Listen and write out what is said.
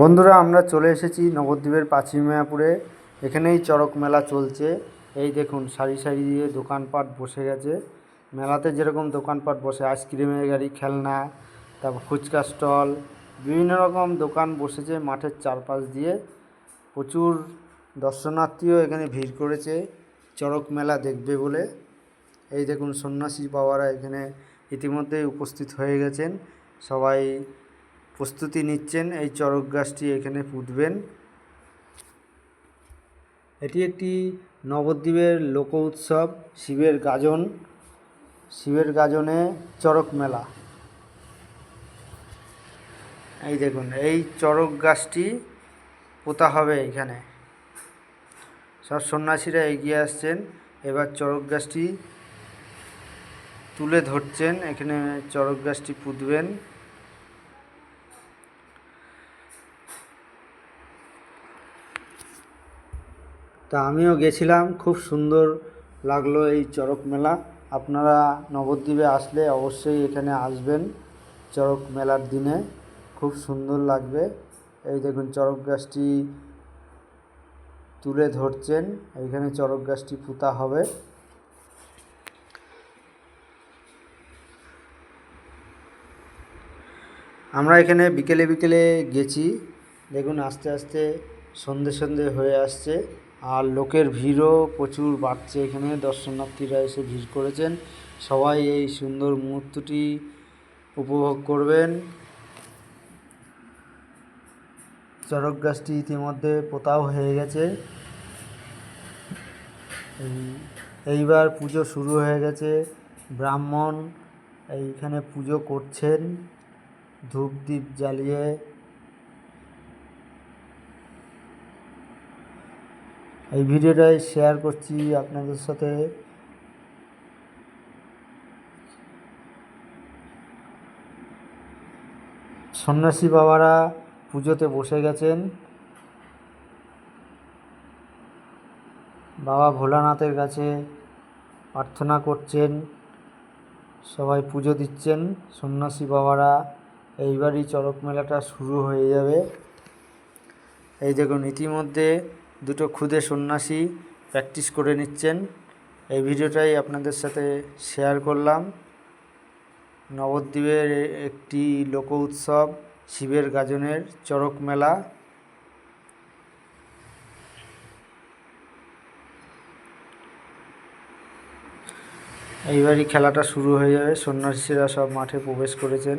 বন্ধুরা, আমরা চলে এসেছি নবদ্বীপের পাঁচিম মায়াপুরে। এখানেই চড়ক মেলা চলছে। এই দেখুন, সারি সারি দিয়ে দোকানপাট বসে গেছে। মেলাতে যেরকম দোকানপাট বসে আইসক্রিমের গাড়ি, খেলনা, তারপর ফুচকা স্টল, বিভিন্ন রকম দোকান বসেছে মাঠের চারপাশ দিয়ে। প্রচুর দর্শনার্থীও এখানে ভিড় করেছে চড়ক মেলা দেখবে বলে। এই দেখুন, সন্ন্যাসী বাবারা এখানে ইতিমধ্যেই উপস্থিত হয়ে গেছেন। সবাই প্রস্তুতি নিচ্ছেন। এই চড়ক গাছটি এখানে পুঁতবেন। এটি একটি নবদ্বীপের লোক উৎসব, শিবের গাজন। শিবের গাজনে চড়ক মেলা। এই দেখুন, এই চড়ক গাছটি পোতা হবে এখানে। সব সন্ন্যাসীরা এগিয়ে আসছেন। এবার চড়ক গাছটি তুলে ধরছেন। এখানে চড়ক গাছটি পুঁতবেন। তা আমিও গেছিলাম, খুব সুন্দর লাগল এই চড়ক মেলা। আপনারা নবদ্বীপে আসলে অবশ্যই এখানে আসবেন চড়ক মেলার দিনে, খুব সুন্দর লাগবে। এই দেখুন চড়ক গাছটি তুলে ধরছেন, এইখানে চড়ক গাছটি পুঁতা হবে। আমরা এখানে বিকেলে বিকেলে গেছি, দেখুন আস্তে আস্তে সন্ধে সন্ধে হয়ে আসছে। আর লোকের ভিড়ও প্রচুর বাড়ছে এখানে। দর্শনার্থীরা এসে ভিড় করেছেন। সবাই এই সুন্দর মুহূর্তটি উপভোগ করবেন। চড়ক গাছটি ইতিমধ্যে পোতাও হয়ে গেছে। এইবার পুজো শুরু হয়ে গেছে। ব্রাহ্মণ এইখানে পুজো করছেন। ধূপ দ্বীপ জ্বালিয়ে এই ভিডিওটাই শেয়ার করছি আপনাদের সাথে। সন্ন্যাসী বাবারা পুজোতে বসে গেছেন। বাবা ভোলানাথের কাছে প্রার্থনা করছেন, সবাই পুজো দিচ্ছেন। সন্ন্যাসী বাবারা, এইবারই চড়ক মেলাটা শুরু হয়ে যাবে। এই দেখুন, ইতিমধ্যে দুটো ক্ষুদে সন্ন্যাসী প্র্যাকটিস করে নিচ্ছেন। এই ভিডিওটাই আপনাদের সাথে শেয়ার করলাম। নবদ্বীপের একটি লোক উৎসব, শিবের গাজনের চড়ক মেলা। এইবারই খেলাটা শুরু হয়ে যাবে। সন্ন্যাসীরা সব মাঠে প্রবেশ করেছেন।